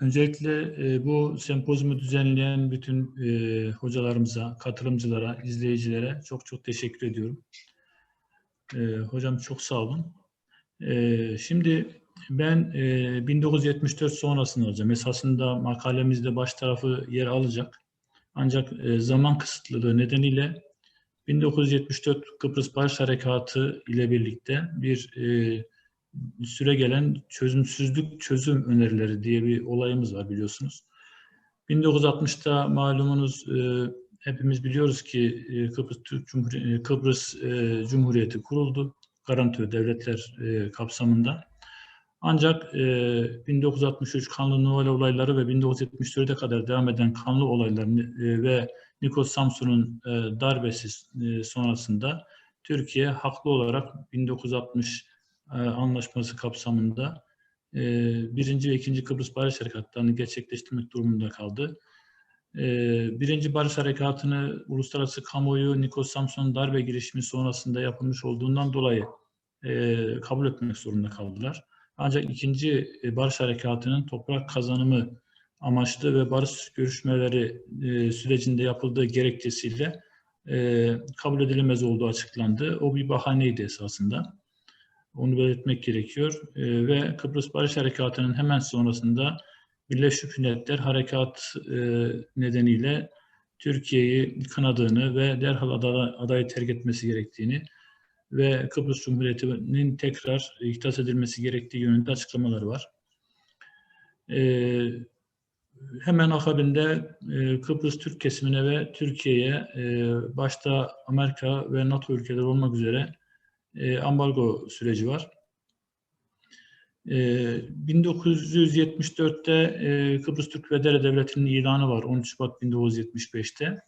öncelikle e, bu sempozyumu düzenleyen bütün e, hocalarımıza, katılımcılara, izleyicilere çok çok teşekkür ediyorum. E, hocam çok sağ olun. Şimdi ben e, 1974 sonrasını alacağım. Esasında makalemizde baş tarafı yer alacak. Ancak zaman kısıtlılığı nedeniyle 1974 Kıbrıs Barış Harekatı ile birlikte bir e, süre gelen çözümsüzlük çözüm önerileri diye bir olayımız var biliyorsunuz. 1960'ta malumunuz e, hepimiz biliyoruz ki e, Kıbrıs Türk Cumhuriyeti, Kıbrıs e, Cumhuriyeti kuruldu. Garantör devletler e, kapsamında. Ancak e, 1963 kanlı Noel olayları ve 1974'e kadar devam eden kanlı olaylar e, ve Nikos Samsun'un e, darbesi e, sonrasında Türkiye haklı olarak 1960 e, anlaşması kapsamında e, birinci ve ikinci Kıbrıs Barış Harekatı'nı gerçekleştirmek durumunda kaldı. E, birinci Barış Harekatı'nı uluslararası kamuoyu Nikos Samson darbe girişimi sonrasında yapılmış olduğundan dolayı kabul etmek zorunda kaldılar. Ancak ikinci Barış Harekatı'nın toprak kazanımı amaçlı ve barış görüşmeleri sürecinde yapıldığı gerekçesiyle kabul edilemez olduğu açıklandı. O bir bahaneydi esasında. Onu belirtmek gerekiyor. E, ve Kıbrıs Barış Harekatı'nın hemen sonrasında Birleşmiş Milletler harekat e, nedeniyle Türkiye'yi kınadığını ve derhal adayı, adayı terk etmesi gerektiğini ve Kıbrıs Cumhuriyeti'nin tekrar ihtas edilmesi gerektiği yönünde açıklamaları var. Ee, hemen akabinde e, Kıbrıs Türk kesimine ve Türkiye'ye e, başta Amerika ve NATO ülkeleri olmak üzere e, ambargo süreci var. E, 1974'te e, Kıbrıs Türk Federe Devleti'nin ilanı var 13 Şubat 1975'te.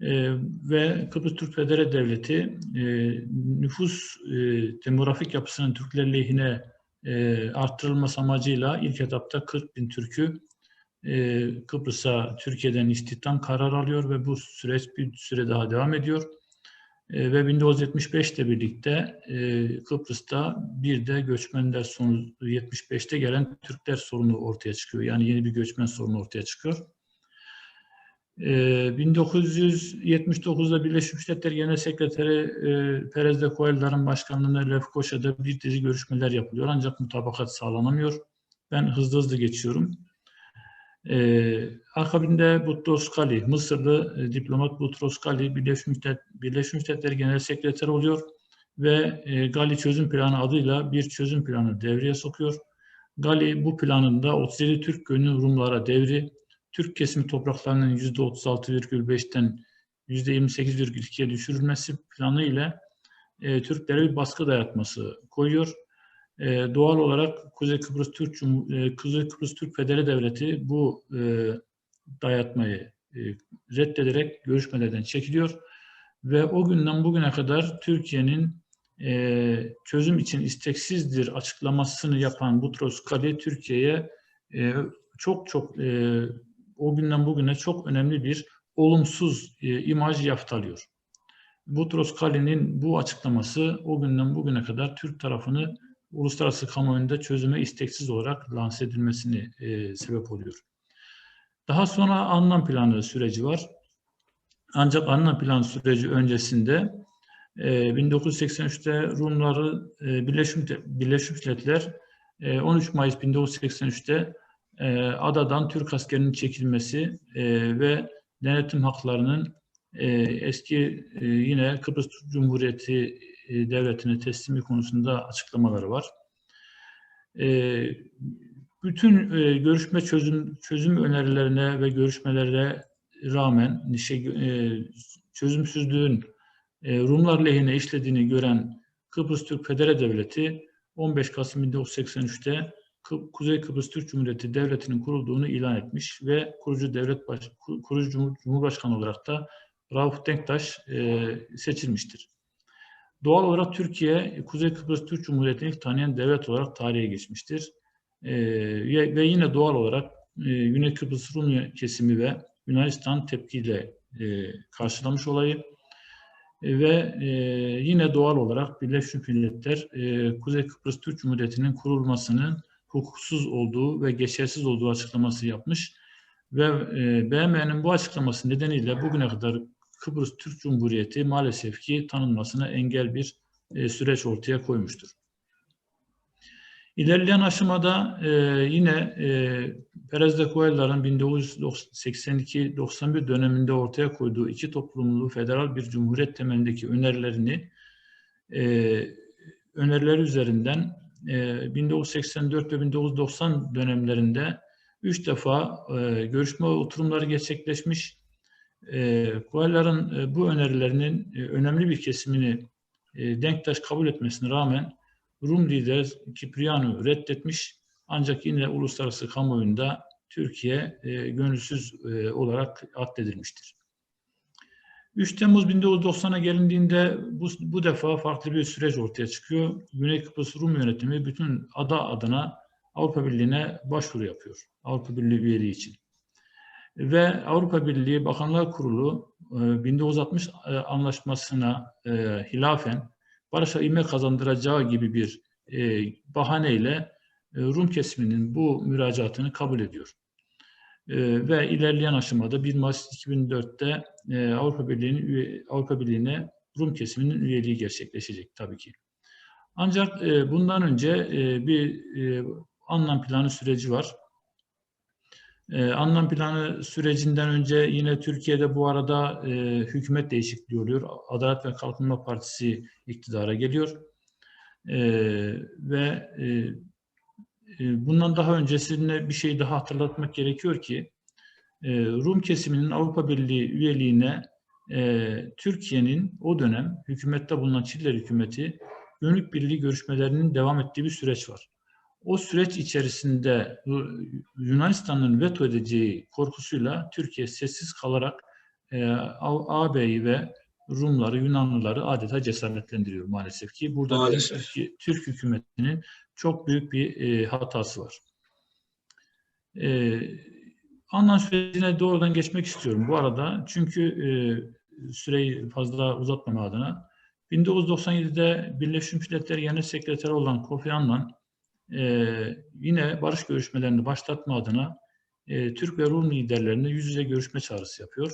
E, ve Kıbrıs Türk Federe Devleti e, nüfus e, demografik yapısının Türkler lehine e, arttırılması amacıyla ilk etapta 40 bin Türk'ü e, Kıbrıs'a Türkiye'den istihdam karar alıyor ve bu süreç bir süre daha devam ediyor. E, ve 1975 ile birlikte e, Kıbrıs'ta bir de göçmenler sonu 75'te gelen Türkler sorunu ortaya çıkıyor. Yani yeni bir göçmen sorunu ortaya çıkıyor. E, 1979'da Birleşmiş Milletler Genel Sekreteri e, Perez de Coelho'ların başkanlığında Lefkoşa'da bir dizi görüşmeler yapılıyor. Ancak mutabakat sağlanamıyor. Ben hızlı hızlı geçiyorum. Ee, akabinde Butros Kali, Mısırlı e, diplomat Butros Kali Birleşmiş, Millet, Birleşmiş Milletler Genel Sekreteri oluyor ve e, Gali Çözüm Planı adıyla bir çözüm planı devreye sokuyor. Gali bu planında 37 Türk gönlü Rumlara devri, Türk kesimi topraklarının %36,5'ten %28,2'ye düşürülmesi planı ile e, Türklere bir baskı dayatması koyuyor. E, doğal olarak Kuzey Kıbrıs Türk Cum e, Kuzey Kıbrıs Türk Federe Devleti bu e, dayatmayı e, reddederek görüşmelerden çekiliyor ve o günden bugüne kadar Türkiye'nin çözüm için isteksizdir açıklamasını yapan Butros Kali Türkiye'ye çok çok o günden bugüne çok önemli bir olumsuz imaj yaftalıyor. Butros Kali'nin bu açıklaması o günden bugüne kadar Türk tarafını uluslararası kamuoyunda çözüme isteksiz olarak lanse edilmesini e, sebep oluyor. Daha sonra anlam planı süreci var. Ancak anlam planı süreci öncesinde e, 1983'te Rumları e, Birleşmiş, Birleşmiş Milletler e, 13 Mayıs 1983'te e, adadan Türk askerinin çekilmesi e, ve denetim haklarının e, eski e, yine Kıbrıs Cumhuriyeti e, devletine teslimi konusunda açıklamaları var. E, bütün e, görüşme çözüm çözüm önerilerine ve görüşmelere rağmen şey, çözümsüzlüğün Rumlar lehine işlediğini gören Kıbrıs Türk Federe Devleti 15 Kasım 1983'te Kuzey Kıbrıs Türk Cumhuriyeti Devleti'nin kurulduğunu ilan etmiş ve kurucu devlet baş, kurucu Cumhurbaşkanı olarak da Rauf Denktaş seçilmiştir. Doğal olarak Türkiye, Kuzey Kıbrıs Türk Cumhuriyeti'ni ilk tanıyan devlet olarak tarihe geçmiştir. E, ve yine doğal olarak e, Güney Kıbrıs Rum kesimi ve Yunanistan tepkiyle e, karşılamış olayı. E, ve e, yine doğal olarak Birleşmiş Milletler e, Kuzey Kıbrıs Türk Cumhuriyeti'nin kurulmasının hukuksuz olduğu ve geçersiz olduğu açıklaması yapmış ve e, BM'nin bu açıklaması nedeniyle bugüne kadar Kıbrıs Türk Cumhuriyeti maalesef ki tanınmasına engel bir e, süreç ortaya koymuştur. İlerleyen aşamada e, yine e, Perez de Cuellar'ın 1982-91 döneminde ortaya koyduğu iki toplumlu federal bir cumhuriyet temelindeki önerilerini e, önerileri üzerinden e, 1984 ve 1990 dönemlerinde üç defa e, görüşme oturumları gerçekleşmiş. E, Cuellar'ın e, bu önerilerinin e, önemli bir kesimini e, Denktaş kabul etmesine rağmen Rum lider Kipriano reddetmiş ancak yine uluslararası kamuoyunda Türkiye e, gönülsüz e, olarak addedilmiştir. 3 Temmuz 1990'a gelindiğinde bu, bu defa farklı bir süreç ortaya çıkıyor. Güney Kıbrıs Rum yönetimi bütün ada adına Avrupa Birliği'ne başvuru yapıyor. Avrupa Birliği üyeliği için. Ve Avrupa Birliği Bakanlar Kurulu 1960 e, anlaşmasına hilafen barışa ivme kazandıracağı gibi bir e, bahaneyle e, Rum kesiminin bu müracaatını kabul ediyor. E, ve ilerleyen aşamada 1 Mayıs 2004'te e, Avrupa Birliği'nin Avrupa Birliği'ne Rum kesiminin üyeliği gerçekleşecek tabii ki. Ancak e, bundan önce e, bir e, anlam planı süreci var. Ee, anlam planı sürecinden önce yine Türkiye'de bu arada e, hükümet değişikliği oluyor. Adalet ve Kalkınma Partisi iktidara geliyor. E, ve e, bundan daha öncesinde bir şey daha hatırlatmak gerekiyor ki e, Rum kesiminin Avrupa Birliği üyeliğine e, Türkiye'nin o dönem hükümette bulunan Çiller hükümeti gönüllük birliği görüşmelerinin devam ettiği bir süreç var o süreç içerisinde Yunanistan'ın veto edeceği korkusuyla Türkiye sessiz kalarak e, AB'yi ve Rumları, Yunanlıları adeta cesaretlendiriyor maalesef ki. Burada maalesef. Türk, Türk hükümetinin çok büyük bir e, hatası var. E, Anlam sürecine doğrudan geçmek istiyorum bu arada. Çünkü e, süreyi fazla uzatmama adına 1997'de Birleşmiş Milletler Genel Sekreteri olan Kofi Annan e, yine barış görüşmelerini başlatma adına e, Türk ve Rum liderlerine yüz yüze görüşme çağrısı yapıyor.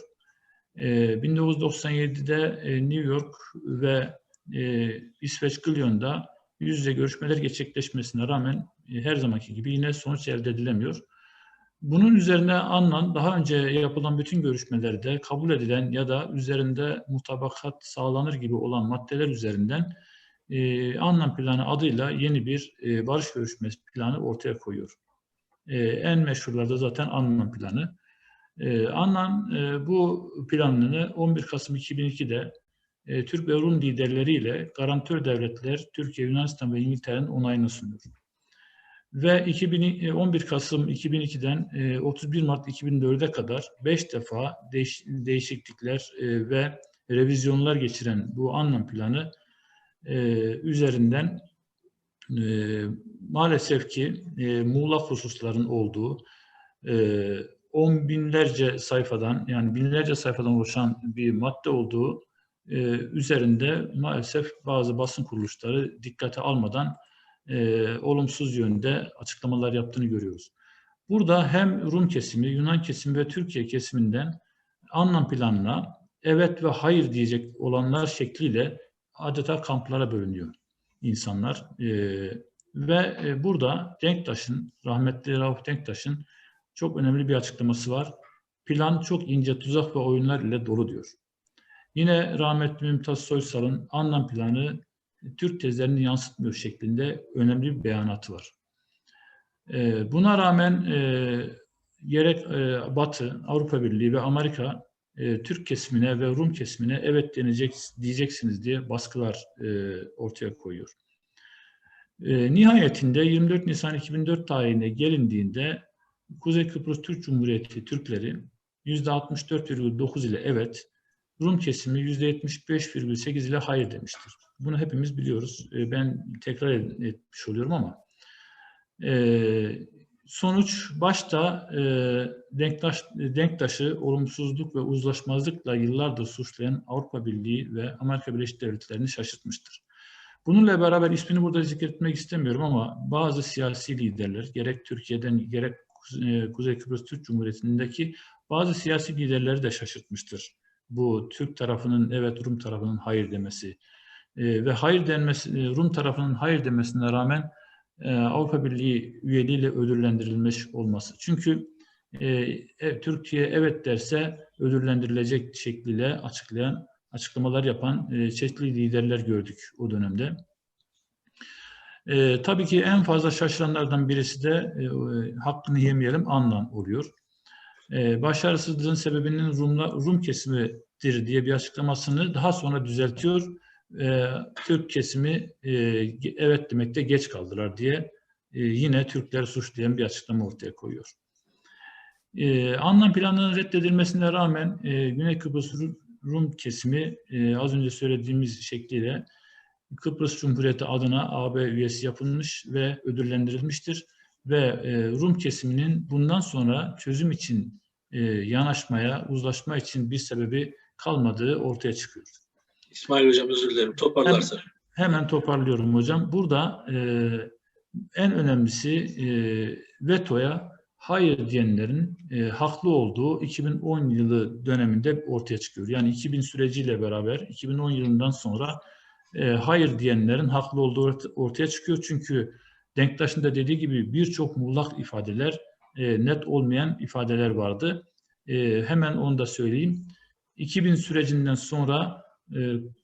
E, 1997'de e, New York ve e, İsveç Glyon'da yüz yüze görüşmeler gerçekleşmesine rağmen e, her zamanki gibi yine sonuç elde edilemiyor. Bunun üzerine Annan daha önce yapılan bütün görüşmelerde kabul edilen ya da üzerinde mutabakat sağlanır gibi olan maddeler üzerinden e, anlam planı adıyla yeni bir e, barış görüşmesi planı ortaya koyuyor. E, en meşhurlarda zaten anlam planı. E, Annan e, bu planını 11 Kasım 2002'de e, Türk ve Rum liderleriyle garantör devletler Türkiye, Yunanistan ve İngiltere'nin onayını sunuyor. Ve 2000, 11 Kasım 2002'den 31 Mart 2004'e kadar 5 defa değiş, değişiklikler e, ve revizyonlar geçiren bu anlam planı e, üzerinden e, maalesef ki e, muğlak hususların olduğu e, on binlerce sayfadan yani binlerce sayfadan oluşan bir madde olduğu e, üzerinde maalesef bazı basın kuruluşları dikkate almadan e, olumsuz yönde açıklamalar yaptığını görüyoruz. Burada hem Rum kesimi, Yunan kesimi ve Türkiye kesiminden anlam planına evet ve hayır diyecek olanlar şekliyle adeta kamplara bölünüyor insanlar. E, ve e, burada Denktaş'ın, rahmetli Rauf Denktaş'ın çok önemli bir açıklaması var. Plan çok ince tuzak ve oyunlar ile dolu diyor. Yine rahmetli Mümtaz Soysal'ın anlam planı Türk tezlerini yansıtmıyor şeklinde önemli bir beyanatı var. E, buna rağmen e, gerek e, Batı, Avrupa Birliği ve Amerika e, Türk kesimine ve Rum kesimine evet denecek diyeceksiniz diye baskılar e, ortaya koyuyor. E, nihayetinde 24 Nisan 2004 tarihine gelindiğinde Kuzey Kıbrıs Türk Cumhuriyeti Türkleri %64,9 ile evet, Rum kesimi %75,8 ile hayır demiştir. Bunu hepimiz biliyoruz. Ben tekrar etmiş oluyorum ama Sonuç başta e, Denktaş, Denktaş'ı olumsuzluk ve uzlaşmazlıkla yıllardır suçlayan Avrupa Birliği ve Amerika Birleşik Devletleri'ni şaşırtmıştır. Bununla beraber ismini burada zikretmek istemiyorum ama bazı siyasi liderler gerek Türkiye'den gerek Kuze- Kuzey Kıbrıs Türk Cumhuriyeti'ndeki bazı siyasi liderleri de şaşırtmıştır. Bu Türk tarafının evet Rum tarafının hayır demesi Ee, ve hayır denmesi e, Rum tarafının hayır demesine rağmen e, Avrupa Birliği üyeliğiyle ödüllendirilmiş olması. Çünkü e, Türkiye evet derse ödüllendirilecek şekliyle açıklayan açıklamalar yapan e, çeşitli liderler gördük o dönemde. E, tabii ki en fazla şaşıranlardan birisi de e, e, hakkını yemeyelim Annan oluyor. E, başarısızlığın sebebinin Rumla, Rum kesimidir diye bir açıklamasını daha sonra düzeltiyor. E, Türk kesimi e, evet demekte geç kaldılar diye e, yine Türkleri suçlayan bir açıklama ortaya koyuyor. E, Annan planının reddedilmesine rağmen e, Güney Kıbrıs Rum kesimi e, az önce söylediğimiz şekliyle Kıbrıs Cumhuriyeti adına AB üyesi yapılmış ve ödüllendirilmiştir. Ve e, Rum kesiminin bundan sonra çözüm için e, yanaşmaya, uzlaşma için bir sebebi kalmadığı ortaya çıkıyor. İsmail Hocam özür dilerim. Toparlarsa. Hemen toparlıyorum hocam. Burada e, en önemlisi e, vetoya hayır diyenlerin e, haklı olduğu 2010 yılı döneminde ortaya çıkıyor. Yani 2000 süreciyle beraber 2010 yılından sonra e, hayır diyenlerin haklı olduğu orta- ortaya çıkıyor. Çünkü Denktaş'ın da dediği gibi birçok muğlak ifadeler, e, net olmayan ifadeler vardı. E, hemen onu da söyleyeyim. 2000 sürecinden sonra e,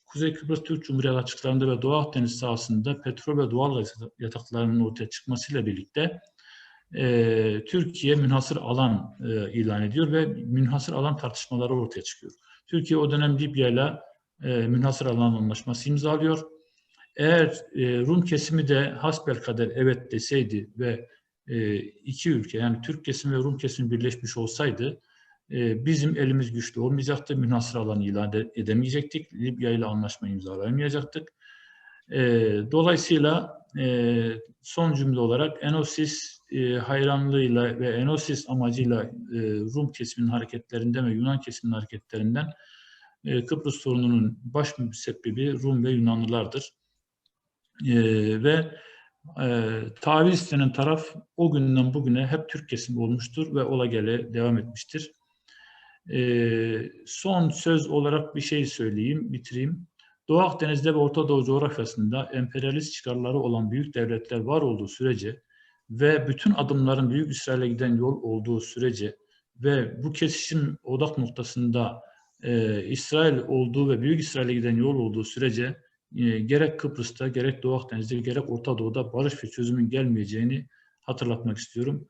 Kuzey Kıbrıs Türk Cumhuriyeti açıklarında ve Doğu Akdeniz sahasında petrol ve doğal gaz yataklarının ortaya çıkmasıyla birlikte e, Türkiye münhasır alan e, ilan ediyor ve münhasır alan tartışmaları ortaya çıkıyor. Türkiye o dönem Libya ile münhasır alan anlaşması imzalıyor. Eğer e, Rum kesimi de hasbelkader evet deseydi ve iki ülke yani Türk kesimi ve Rum kesimi birleşmiş olsaydı e, bizim elimiz güçlü olmayacaktı. Münhasır alanı ilan ede- edemeyecektik. Libya ile anlaşma imzalayamayacaktık. E, dolayısıyla e, son cümle olarak Enosis e, hayranlığıyla ve Enosis amacıyla e, Rum kesiminin hareketlerinden ve Yunan kesiminin hareketlerinden Kıbrıs sorununun baş müsebbibi Rum ve Yunanlılardır. Ve e, taviz taraf o günden bugüne hep Türk kesimi olmuştur ve ola gele devam etmiştir. E, son söz olarak bir şey söyleyeyim, bitireyim. Doğu Akdeniz'de ve Orta Doğu coğrafyasında emperyalist çıkarları olan büyük devletler var olduğu sürece ve bütün adımların Büyük İsrail'e giden yol olduğu sürece ve bu kesişim odak noktasında e, İsrail olduğu ve Büyük İsrail'e giden yol olduğu sürece e, gerek Kıbrıs'ta gerek Doğu Akdeniz'de gerek Orta Doğu'da barış ve çözümün gelmeyeceğini hatırlatmak istiyorum.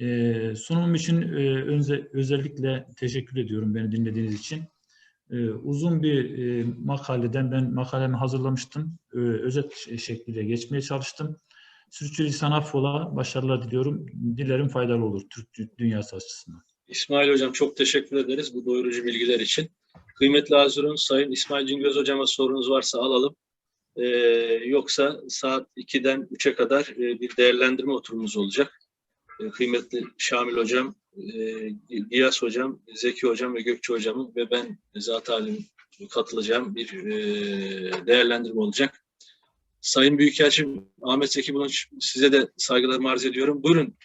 E, sunumum için e, önce, özellikle teşekkür ediyorum beni dinlediğiniz için. E, uzun bir e, makaleden ben makalemi hazırlamıştım. E, özet şekliyle geçmeye çalıştım. Sürçülisan affola, başarılar diliyorum. Dilerim faydalı olur Türk dü- dünyası açısından. İsmail Hocam çok teşekkür ederiz bu doyurucu bilgiler için. Kıymetli Hazırun, Sayın İsmail Cingöz Hocama sorunuz varsa alalım. Ee, yoksa saat 2'den 3'e kadar e, bir değerlendirme oturumumuz olacak. Ee, kıymetli Şamil Hocam, e, Giyas Hocam, Zeki Hocam ve Gökçe Hocamın ve ben zat halim katılacağım bir e, değerlendirme olacak. Sayın Büyükelçim Ahmet Zeki Bulunç size de saygılarımı arz ediyorum. Buyurun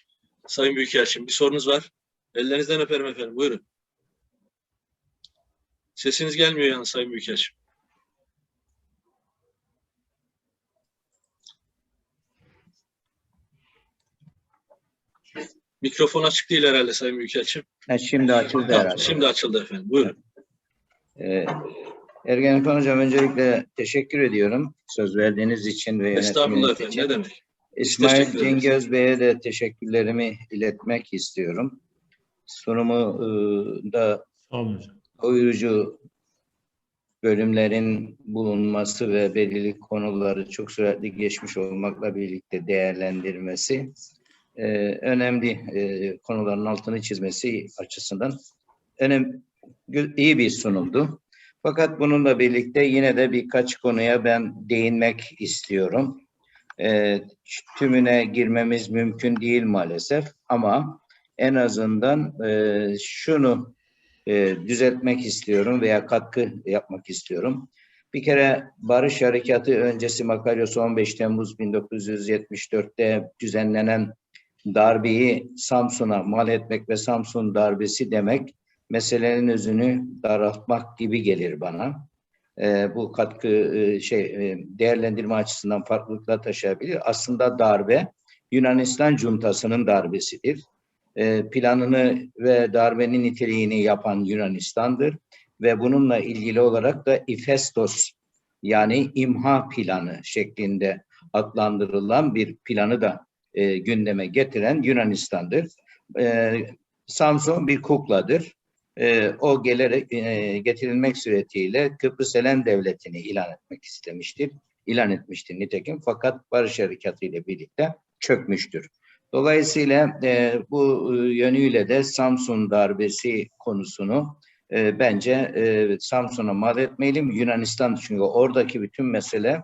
Sayın Büyükelçim bir sorunuz var. Ellerinizden öperim efendim. Buyurun. Sesiniz gelmiyor yalnız Sayın Büyükelçim. Mikrofon açık değil herhalde Sayın Büyükelçim. Ha, şimdi açıldı Tamam, herhalde. şimdi açıldı efendim. Buyurun. Ee, Ergenekon Hocam öncelikle teşekkür ediyorum söz verdiğiniz için ve Estağfurullah efendim. için. Ne demek? İsmail. Cingöz Bey'e de teşekkürlerimi iletmek istiyorum. Sunumu e, da doyurucu bölümlerin bulunması ve belirli konuları çok süratli geçmiş olmakla birlikte değerlendirmesi e, önemli e, konuların altını çizmesi açısından önem iyi bir sunumdu. Fakat bununla birlikte yine de birkaç konuya ben değinmek istiyorum. E, tümüne girmemiz mümkün değil maalesef ama en azından şunu e, düzeltmek istiyorum veya katkı yapmak istiyorum. Bir kere Barış Harekatı öncesi Makaryos 15 Temmuz 1974'te düzenlenen darbeyi Samsun'a mal etmek ve Samsun darbesi demek meselenin özünü daraltmak gibi gelir bana. Ee, bu katkı e, şey e, değerlendirme açısından farklılıklar taşıyabilir. Aslında darbe Yunanistan juntasının darbesidir. Ee, planını ve darbenin niteliğini yapan Yunanistan'dır ve bununla ilgili olarak da İfestos yani imha planı şeklinde adlandırılan bir planı da e, gündeme getiren Yunanistan'dır. E, Samsun bir kukladır. E, o gelerek e, getirilmek suretiyle Kıbrıs Helen Devleti'ni ilan etmek istemiştir. İlan etmiştir nitekim fakat Barış Harekatı ile birlikte çökmüştür. Dolayısıyla e, bu e, yönüyle de Samsun darbesi konusunu e, bence e, Samsun'a mal etmeyelim. Yunanistan çünkü oradaki bütün mesele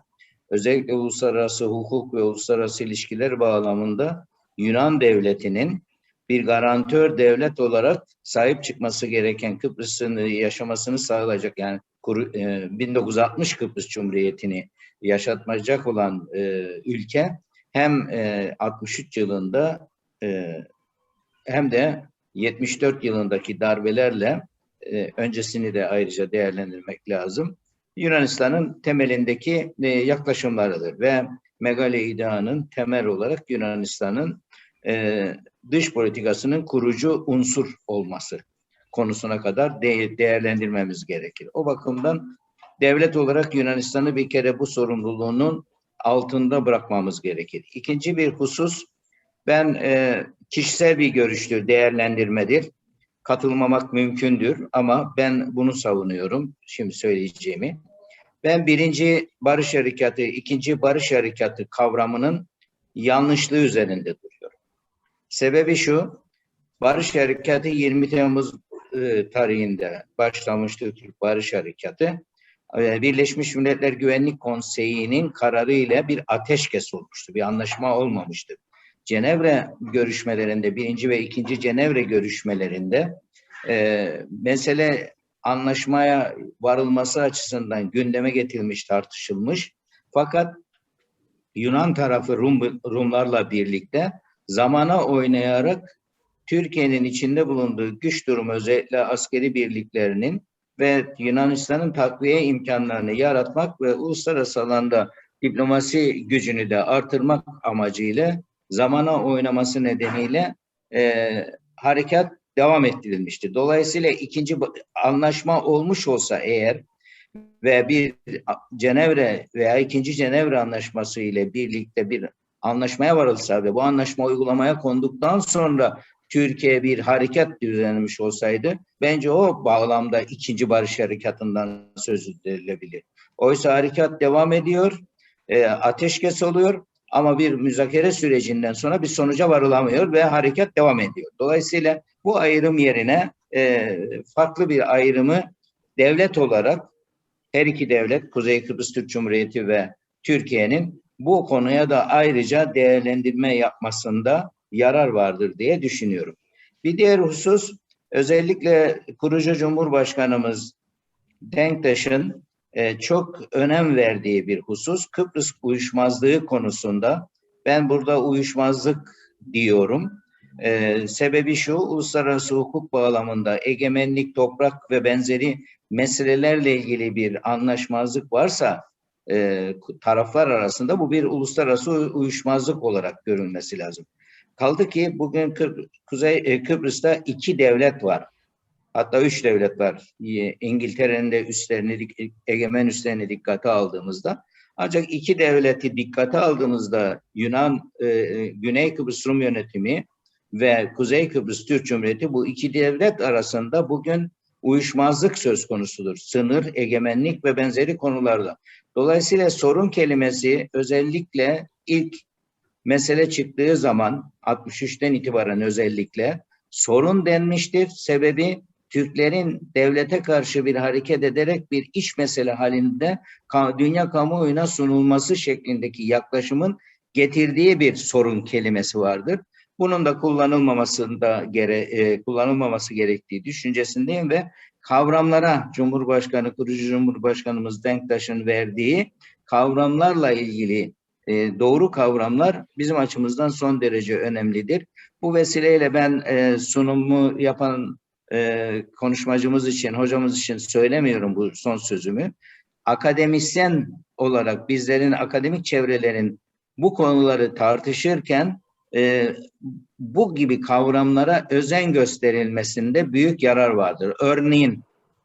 özellikle uluslararası hukuk ve uluslararası ilişkiler bağlamında Yunan devletinin bir garantör devlet olarak sahip çıkması gereken Kıbrıs'ın yaşamasını sağlayacak yani kuru- e, 1960 Kıbrıs Cumhuriyeti'ni yaşatmayacak olan e, ülke hem e, 63 yılında e, hem de 74 yılındaki darbelerle e, öncesini de ayrıca değerlendirmek lazım. Yunanistan'ın temelindeki e, yaklaşımlarıdır ve Megale İda'nın temel olarak Yunanistan'ın e, dış politikasının kurucu unsur olması konusuna kadar de- değerlendirmemiz gerekir. O bakımdan devlet olarak Yunanistan'ı bir kere bu sorumluluğunun altında bırakmamız gerekir. İkinci bir husus, ben e, kişisel bir görüştür, değerlendirmedir. Katılmamak mümkündür ama ben bunu savunuyorum, şimdi söyleyeceğimi. Ben birinci barış harekatı, ikinci barış harekatı kavramının yanlışlığı üzerinde duruyorum. Sebebi şu, barış harekatı 20 Temmuz e, tarihinde başlamıştı Türk Barış Harekatı. E, Birleşmiş Milletler Güvenlik Konseyi'nin kararı ile bir ateşkes olmuştu. Bir anlaşma olmamıştı. Cenevre görüşmelerinde, birinci ve ikinci Cenevre görüşmelerinde e, mesele anlaşmaya varılması açısından gündeme getirilmiş, tartışılmış. Fakat Yunan tarafı Rum, Rumlarla birlikte zamana oynayarak Türkiye'nin içinde bulunduğu güç durumu özellikle askeri birliklerinin ve Yunanistan'ın takviye imkanlarını yaratmak ve uluslararası alanda diplomasi gücünü de artırmak amacıyla zamana oynaması nedeniyle e, harekat devam ettirilmiştir. Dolayısıyla ikinci anlaşma olmuş olsa eğer ve bir Cenevre veya ikinci Cenevre anlaşması ile birlikte bir anlaşmaya varılsa ve bu anlaşma uygulamaya konduktan sonra Türkiye bir harekat düzenlemiş olsaydı bence o bağlamda ikinci barış harekatından söz edilebilir. Oysa harekat devam ediyor, e, ateşkes oluyor ama bir müzakere sürecinden sonra bir sonuca varılamıyor ve harekat devam ediyor. Dolayısıyla bu ayrım yerine e, farklı bir ayrımı devlet olarak her iki devlet Kuzey Kıbrıs Türk Cumhuriyeti ve Türkiye'nin bu konuya da ayrıca değerlendirme yapmasında yarar vardır diye düşünüyorum. Bir diğer husus özellikle kurucu Cumhurbaşkanımız Denktaş'ın e, çok önem verdiği bir husus Kıbrıs uyuşmazlığı konusunda. Ben burada uyuşmazlık diyorum. E, sebebi şu uluslararası hukuk bağlamında egemenlik, toprak ve benzeri meselelerle ilgili bir anlaşmazlık varsa e, taraflar arasında bu bir uluslararası uyuşmazlık olarak görülmesi lazım. Kaldı ki bugün Kıbr- Kuzey e, Kıbrıs'ta iki devlet var. Hatta üç devlet var. İngiltere'nin de üstlerini, egemen üstlerini dikkate aldığımızda. Ancak iki devleti dikkate aldığımızda Yunan, e, e, Güney Kıbrıs Rum yönetimi ve Kuzey Kıbrıs Türk Cumhuriyeti bu iki devlet arasında bugün uyuşmazlık söz konusudur. Sınır, egemenlik ve benzeri konularda. Dolayısıyla sorun kelimesi özellikle ilk mesele çıktığı zaman 63'ten itibaren özellikle sorun denmiştir. Sebebi Türklerin devlete karşı bir hareket ederek bir iç mesele halinde dünya kamuoyuna sunulması şeklindeki yaklaşımın getirdiği bir sorun kelimesi vardır. Bunun da kullanılmamasında gere, e, kullanılmaması gerektiği düşüncesindeyim ve kavramlara Cumhurbaşkanı, kurucu Cumhurbaşkanımız Denktaş'ın verdiği kavramlarla ilgili e, doğru kavramlar bizim açımızdan son derece önemlidir. Bu vesileyle ben e, sunumu yapan e, konuşmacımız için, hocamız için söylemiyorum bu son sözümü. Akademisyen olarak bizlerin akademik çevrelerin bu konuları tartışırken e, bu gibi kavramlara özen gösterilmesinde büyük yarar vardır. Örneğin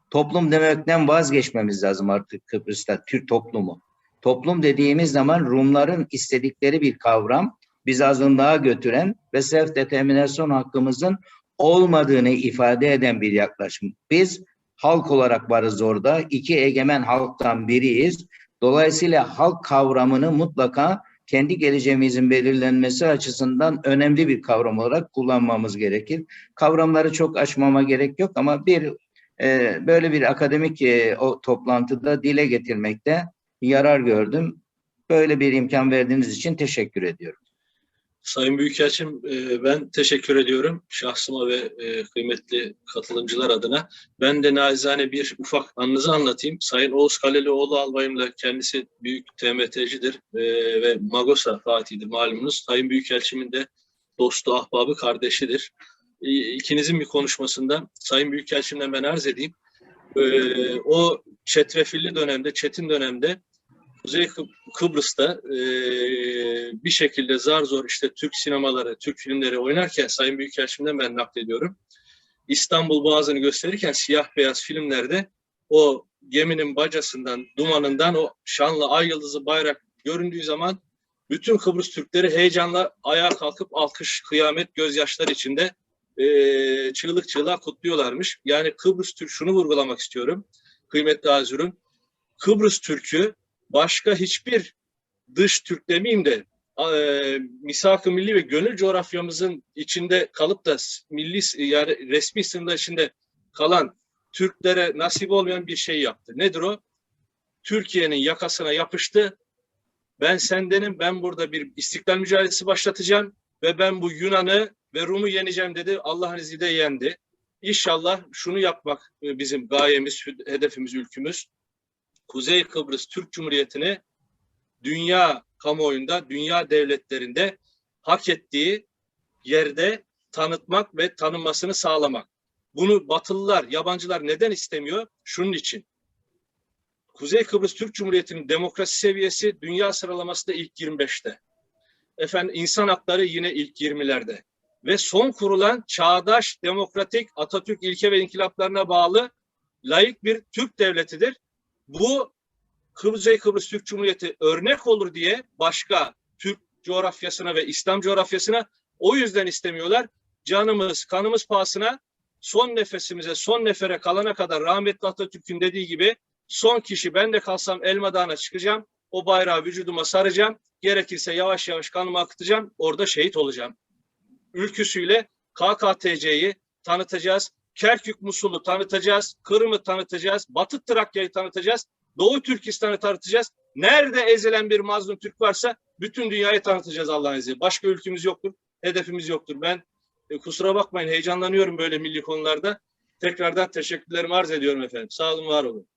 toplum demekten vazgeçmemiz lazım artık Kıbrıs'ta, Türk toplumu. Toplum dediğimiz zaman Rumların istedikleri bir kavram, biz azınlığa götüren ve self determinasyon hakkımızın olmadığını ifade eden bir yaklaşım. Biz halk olarak varız orada. iki egemen halktan biriyiz. Dolayısıyla halk kavramını mutlaka kendi geleceğimizin belirlenmesi açısından önemli bir kavram olarak kullanmamız gerekir. Kavramları çok açmama gerek yok ama bir e, böyle bir akademik e, o toplantıda dile getirmekte yarar gördüm. Böyle bir imkan verdiğiniz için teşekkür ediyorum. Sayın Büyükelçim e, ben teşekkür ediyorum şahsıma ve e, kıymetli katılımcılar adına. Ben de nazane bir ufak anınızı anlatayım. Sayın Oğuz Kalelioğlu albayımla kendisi büyük TMT'cidir e, ve Magosa Fatih'dir malumunuz. Sayın Büyükelçimin de dostu, ahbabı, kardeşidir. İkinizin bir konuşmasında Sayın Büyükelçimden ben arz edeyim. O çetrefilli dönemde, çetin dönemde Kuzey Kıb- Kıbrıs'ta e, bir şekilde zar zor işte Türk sinemaları, Türk filmleri oynarken Sayın Büyükelçimden ben naklediyorum. İstanbul Boğazı'nı gösterirken siyah beyaz filmlerde o geminin bacasından, dumanından o şanlı ay yıldızı bayrak göründüğü zaman bütün Kıbrıs Türkleri heyecanla ayağa kalkıp alkış, kıyamet, gözyaşlar içinde e, çığlık çığlığa kutluyorlarmış. Yani Kıbrıs Türk şunu vurgulamak istiyorum. Kıymetli Azur'un Kıbrıs Türk'ü başka hiçbir dış Türk demeyeyim de e, misak-ı milli ve gönül coğrafyamızın içinde kalıp da milli yani resmi sınırlar içinde kalan Türklere nasip olmayan bir şey yaptı. Nedir o? Türkiye'nin yakasına yapıştı. Ben sendenim, ben burada bir istiklal mücadelesi başlatacağım ve ben bu Yunan'ı ve Rum'u yeneceğim dedi. Allah'ın izniyle yendi. İnşallah şunu yapmak e, bizim gayemiz, hedefimiz, ülkümüz. Kuzey Kıbrıs Türk Cumhuriyeti'ni dünya kamuoyunda, dünya devletlerinde hak ettiği yerde tanıtmak ve tanınmasını sağlamak. Bunu Batılılar, yabancılar neden istemiyor? Şunun için. Kuzey Kıbrıs Türk Cumhuriyeti'nin demokrasi seviyesi dünya sıralamasında ilk 25'te. Efendim insan hakları yine ilk 20'lerde. Ve son kurulan çağdaş, demokratik Atatürk ilke ve inkılaplarına bağlı layık bir Türk devletidir bu Kuzey Kıbrıs Türk Cumhuriyeti örnek olur diye başka Türk coğrafyasına ve İslam coğrafyasına o yüzden istemiyorlar. Canımız, kanımız pahasına son nefesimize, son nefere kalana kadar rahmetli Atatürk'ün dediği gibi son kişi ben de kalsam Elma Dağı'na çıkacağım. O bayrağı vücuduma saracağım. Gerekirse yavaş yavaş kanımı akıtacağım. Orada şehit olacağım. Ülküsüyle KKTC'yi tanıtacağız. Kerkük Musul'u tanıtacağız. Kırım'ı tanıtacağız. Batı Trakya'yı tanıtacağız. Doğu Türkistan'ı tanıtacağız. Nerede ezilen bir mazlum Türk varsa bütün dünyayı tanıtacağız Allah'ın izniyle. Başka ülkemiz yoktur. Hedefimiz yoktur. Ben e, kusura bakmayın heyecanlanıyorum böyle milli konularda. Tekrardan teşekkürlerimi arz ediyorum efendim. Sağ olun, var olun.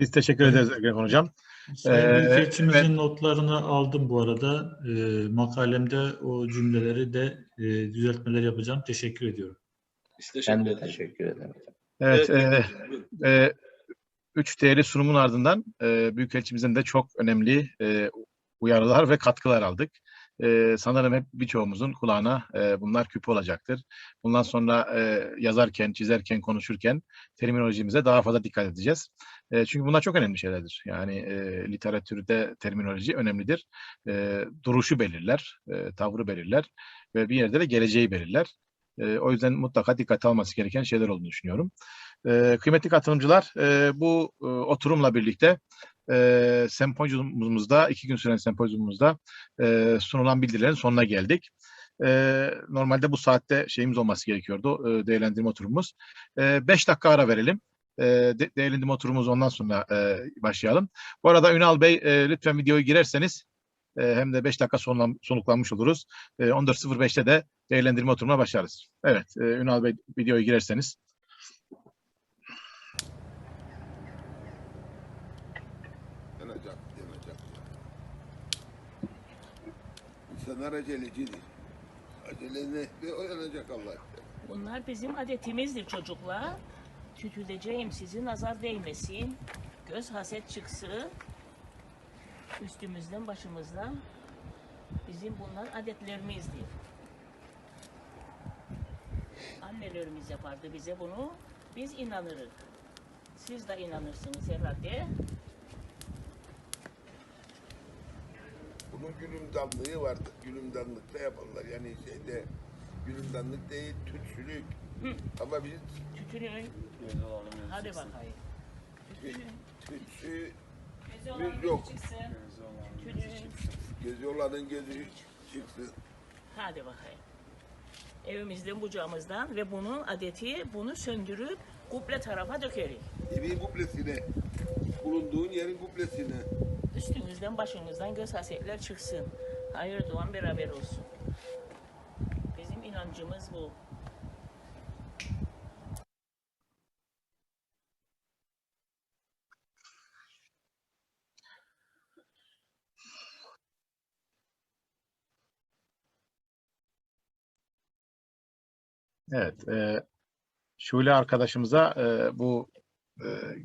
Biz teşekkür ederiz Ekrem Hocam. Sayın Ee, evet. notlarını aldım bu arada. Ee, makalemde o cümleleri de e, düzeltmeler yapacağım. Teşekkür ediyorum. Biz teşekkür Ben de teşekkür ederim. Evet, Evet, e, e, üç değerli sunumun ardından e, Büyükelçimizin de çok önemli e, uyarılar ve katkılar aldık. E, sanırım hep birçoğumuzun kulağına e, bunlar küp olacaktır. Bundan sonra e, yazarken, çizerken, konuşurken terminolojimize daha fazla dikkat edeceğiz. E, çünkü bunlar çok önemli şeylerdir. Yani e, literatürde terminoloji önemlidir. E, duruşu belirler, e, tavrı belirler ve bir yerde de geleceği belirler. E, o yüzden mutlaka dikkat alması gereken şeyler olduğunu düşünüyorum. E, kıymetli katılımcılar, e, bu e, oturumla birlikte e, sempozyumumuzda, iki gün süren sempozyumumuzda e, sunulan bildirilerin sonuna geldik. E, normalde bu saatte şeyimiz olması gerekiyordu, e, değerlendirme oturumumuz. E, beş dakika ara verelim. E, de- değerlendirme oturumumuz ondan sonra e, başlayalım. Bu arada Ünal Bey, e, lütfen videoyu girerseniz e, hem de 5 dakika sonlan, soluklanmış oluruz. E, 14.05'te de değerlendirme oturumuna başlarız. Evet, e, Ünal Bey videoya girerseniz. İnsanlar acelecidir. Acele ne? uyanacak Allah. Bunlar bizim adetimizdir çocuklar. Tütüleceğim sizi nazar değmesin. Göz haset çıksın. Üstümüzden başımızdan. Bizim bunlar adetlerimizdir. Annelerimiz yapardı bize bunu. Biz inanırız. Siz de inanırsınız herhalde. Bunun gülümdanlığı vardır. Gülümdanlıkta yaparlar. Yani şeyde gülümdanlık değil, tütsülük. Ama biz Tütünün. Hadi bakayım. Tütsü, olan Biz yok. gözü olanın gözü çıksın. Hadi bakayım. Evimizden bucağımızdan ve bunun adeti bunu söndürüp kuple tarafa dökeriz. Evin kuplesine, bulunduğun yerin kuplesine. Üstünüzden başınızdan göz hasetler çıksın. Hayır duan beraber olsun. Bizim inancımız bu. Evet. E, Şule arkadaşımıza e, bu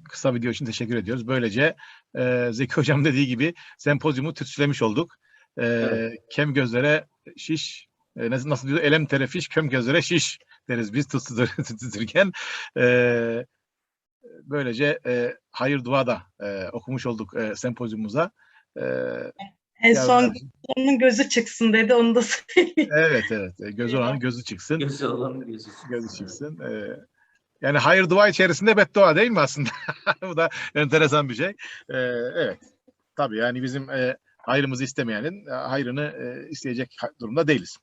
kısa video için teşekkür ediyoruz. Böylece e, Zeki Hocam dediği gibi sempozyumu tütsülemiş olduk. E, Kem gözlere şiş, e, nasıl, nasıl diyor? Elem tere fiş, kem gözlere şiş deriz biz tütsüdür, tütsüdürken. E, böylece e, hayır dua da e, okumuş olduk e, sempozyumumuza. E, En Ya son onun gözü çıksın dedi onu da söyleyeyim. evet evet. e, Gözü olan gözü çıksın. Gözü olan gözü. gözü çıksın. Ee, yani hayır dua içerisinde beddua değil mi aslında? Bu da enteresan bir şey. Ee, evet. Tabii yani bizim e, hayrımızı istemeyenin e, hayrını e, isteyecek durumda değiliz.